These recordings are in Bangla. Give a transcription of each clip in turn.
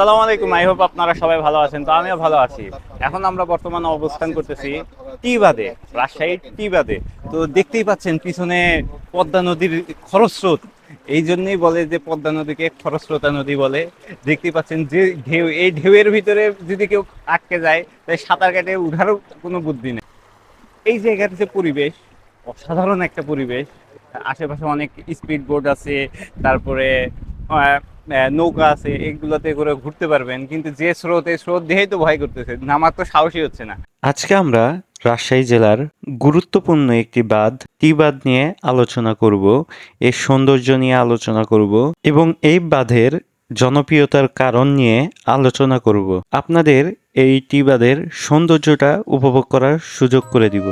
আসসালামু আলাইকুম আই হোপ আপনারা সবাই ভালো আছেন, তো আমিও ভালো আছি। এখন আমরা বর্তমানে অবস্থান করতেছি টিবাদে রাজশাহী টিবাদে। তো দেখতেই পাচ্ছেন পিছনে পদ্মা নদীর খরস্রোত। এই জন্যই বলে যে পদ্মা নদীকে খরস্রোতা নদী বলে। দেখতেই পাচ্ছেন যে ঢেউ, এই ঢেউয়ের ভিতরে যদি কেউ আটকে যায়, তাই সাঁতার কেটে উঠারও কোনো বুদ্ধি নেই। এই জায়গার যে পরিবেশ, অসাধারণ একটা পরিবেশ। আশেপাশে অনেক স্পিড বোট আছে, তারপরে নৌকা আছে, এগুলোতে করে ঘুরতে পারবেন। কিন্তু যে স্রোত, এই স্রোত দেখেই তো ভয় করতেছে। নামার তো সাহসই হচ্ছে না। আজকে আমরা রাজশাহী জেলার গুরুত্বপূর্ণ একটি বাঁধ টি বাঁধ নিয়ে আলোচনা করব, এর সৌন্দর্য নিয়ে আলোচনা করব এবং এই বাঁধের জনপ্রিয়তার কারণ নিয়ে আলোচনা করব। আপনাদের এই টি বাঁধের সৌন্দর্যটা উপভোগ করার সুযোগ করে দিব।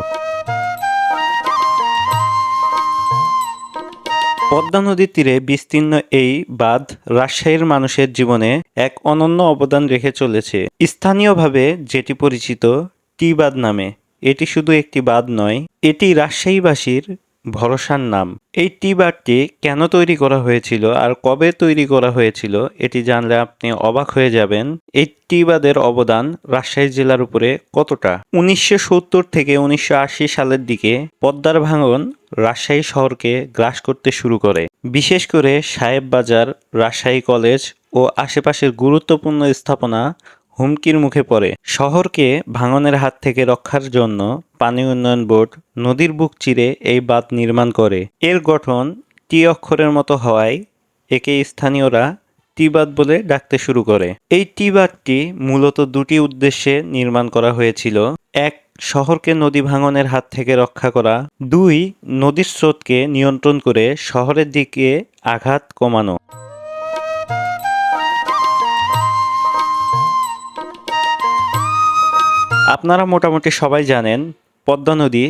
পদ্মা নদীর তীরে বিস্তীর্ণ এই বাঁধ রাজশাহীর মানুষের জীবনে এক অনন্য অবদান রেখে চলেছে। স্থানীয়ভাবে যেটি পরিচিত টি বাঁধ নামে। এটি শুধু একটি বাঁধ নয়, এটি রাজশাহীবাসীর ভরসার নাম। এই টি বাঁধটি কেন তৈরি করা হয়েছিল আর কবে তৈরি করা হয়েছিল এটি জানলে আপনি অবাক হয়ে যাবেন। এই টি বাঁধের অবদান রাজশাহী জেলার উপরে কতটা? উনিশশো সত্তর থেকে উনিশশো আশি সালের দিকে পদ্মার ভাঙন রাজশাহী শহরকে গ্রাস করতে শুরু করে। বিশেষ করে সাহেব বাজার রাজশাহী কলেজ ও আশেপাশের গুরুত্বপূর্ণ স্থাপনা হুমকির মুখে পড়ে। শহরকে ভাঙনের হাত থেকে রক্ষার জন্য পানি উন্নয়ন বোর্ড নদীর বুক চিরে এই বাঁধ নির্মাণ করে। এর গঠন টি অক্ষরের মতো হওয়ায় একে স্থানীয়রা টি বাঁধ বলে ডাকতে শুরু করে। এই টি বাঁধটি মূলত দুটি উদ্দেশ্যে নির্মাণ করা হয়েছিল। এক, শহরকে নদী ভাঙনের হাত থেকে রক্ষা করা। দুই, নদীর স্রোতকে নিয়ন্ত্রণ করে শহরের দিকে আঘাত কমানো। আপনারা মোটামুটি সবাই জানেন পদ্মা নদী,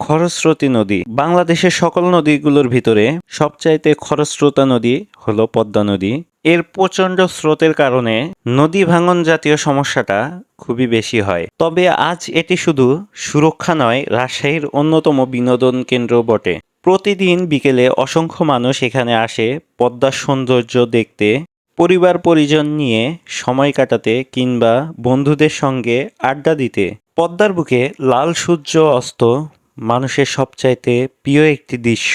খরস্রোতী নদী। বাংলাদেশের সকল নদীগুলোর ভিতরে সবচাইতে খরস্রোতা নদী হলো পদ্মা নদী। এর প্রচণ্ড স্রোতের কারণে নদী ভাঙন জাতীয় সমস্যাটা খুবই বেশি হয়। তবে আজ এটি শুধু সুরক্ষা নয়, রাজশাহীর অন্যতম বিনোদন কেন্দ্র বটে। প্রতিদিন বিকেলে অসংখ্য মানুষ এখানে আসে পদ্মার সৌন্দর্য দেখতে। পরিবার পরিজন নিয়ে সময় কাটাতে কিংবা বন্ধুদের সঙ্গে আড্ডা দিতে, পদ্মার বুকে লাল সূর্য অস্ত মানুষের সবচাইতে প্রিয় একটি দৃশ্য,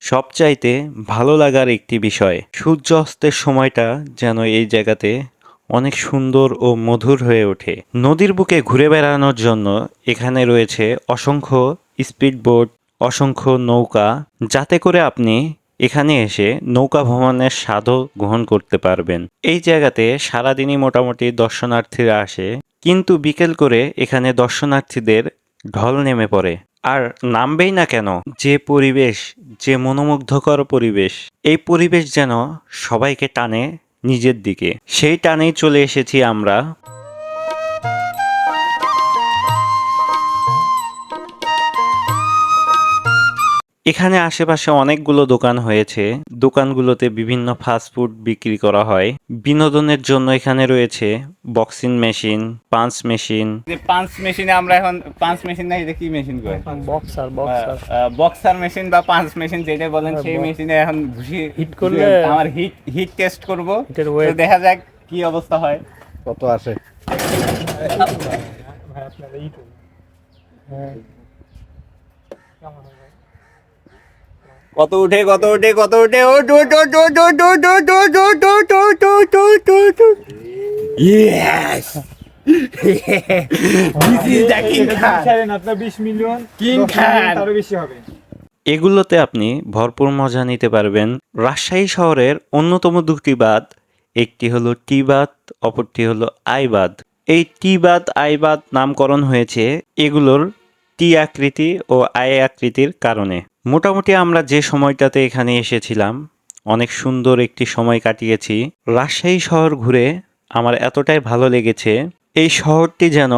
সবচাইতে ভালো লাগার একটি বিষয়। সূর্য অস্তের সময়টা যেন এই জায়গাতে অনেক সুন্দর ও মধুর হয়ে ওঠে। নদীর বুকে ঘুরে বেড়ানোর জন্য এখানে রয়েছে অসংখ্য স্পিড বোট অসংখ্য নৌকা, যাতে করে আপনি এখানে এসে নৌকা ভ্রমণের স্বাদও গ্রহণ করতে পারবেন। এই জায়গাতে সারাদিনই মোটামুটি দর্শনার্থীরা আসে, কিন্তু বিকেল করে এখানে দর্শনার্থীদের ঢল নেমে পড়ে। আর নামবেই না কেন, যে পরিবেশ, যে মনোমুগ্ধকর পরিবেশ, এই পরিবেশ যেন সবাইকে টানে নিজের দিকে। সেই টানেই চলে এসেছি আমরা। এখানে আশেপাশে অনেকগুলো দোকান হয়েছে। দোকানগুলোতে বিভিন্ন ফাস্টফুড বিক্রি করা হয়। বিনোদনের জন্য এখানে রয়েছে boxing machine punch machine punch মেশিনে আমরা এখন পাঞ্চ মেশিন না এটা কি মেশিন করে বক্সার বক্সার বক্সার মেশিন বা পাঞ্চ মেশিন যেটা বলেন সেই মেশিনে এখন ঘুষি Hit করলে- আমার হিট হিট টেস্ট করব। তো দেখা যাক কি অবস্থা হয়। কত আসে? কত উঠে কত উঠে কত উঠে ও ওট ওট ওট ওট ওট ওট ওট ওট ওট ওট ওট ওট ওট ওট yes this is the king Khan আপনার বিশ মিলিয়ন কিং খান আরও বেশি হবে এগুলোতে আপনি ভরপুর মজা নিতে পারবেন রাজশাহী শহরের অন্যতম দুটি বাদ একটি হলো টি বাঁধ অপরটি হলো আইবাদ এই টি বাঁধ আই নামকরণ হয়েছে এগুলোর টি আকৃতি ও আয় আকৃতির কারণে। মোটামুটি আমরা যে সময়টাতে এখানে এসেছিলাম, অনেক সুন্দর একটি সময় কাটিয়েছি। রাজশাহী শহর ঘুরে আমার এতটাই ভালো লেগেছে, এই শহরটি যেন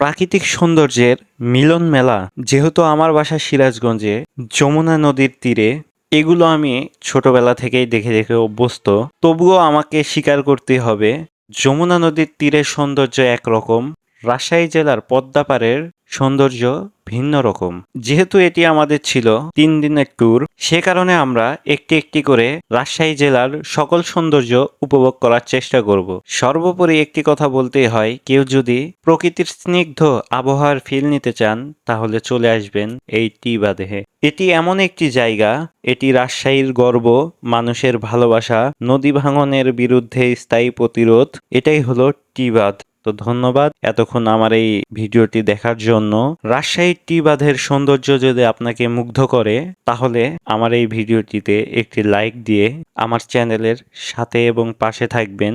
প্রাকৃতিক সৌন্দর্যের মিলন মেলা, যেহেতু আমার বাসা সিরাজগঞ্জে, যমুনা নদীর তীরে, এগুলো আমি ছোটবেলা থেকেই দেখে দেখে অভ্যস্ত। তবুও আমাকে স্বীকার করতে হবে, যমুনা নদীর তীরের সৌন্দর্য একরকম। রাজশাহী জেলার পদ্মাপাড়ের সৌন্দর্য ভিন্ন রকম। যেহেতু এটি আমাদের ছিল তিন দিনের ট্যুর সে কারণে আমরা একটি একটি করে রাজশাহী জেলার সকল সৌন্দর্য উপভোগ করার চেষ্টা করব। সর্বোপরি একটি কথা বলতেই হয়, কেউ যদি প্রকৃতির স্নিগ্ধ আবহাওয়ার ফিল নিতে চান, তাহলে চলে আসবেন এই টি বাদেহে এটি এমন একটি জায়গা, এটি রাজশাহীর গর্ব, মানুষের ভালোবাসা, নদী ভাঙনের বিরুদ্ধে স্থায়ী প্রতিরোধ, এটাই হলো টি বাঁধ তো ধন্যবাদ এতক্ষণ আমার এই ভিডিওটি দেখার জন্য। রাজশাহী টি বাঁধের সৌন্দর্য যদি আপনাকে মুগ্ধ করে, তাহলে আমার এই ভিডিওটিতে একটি লাইক দিয়ে আমার চ্যানেলের সাথে এবং পাশে থাকবেন।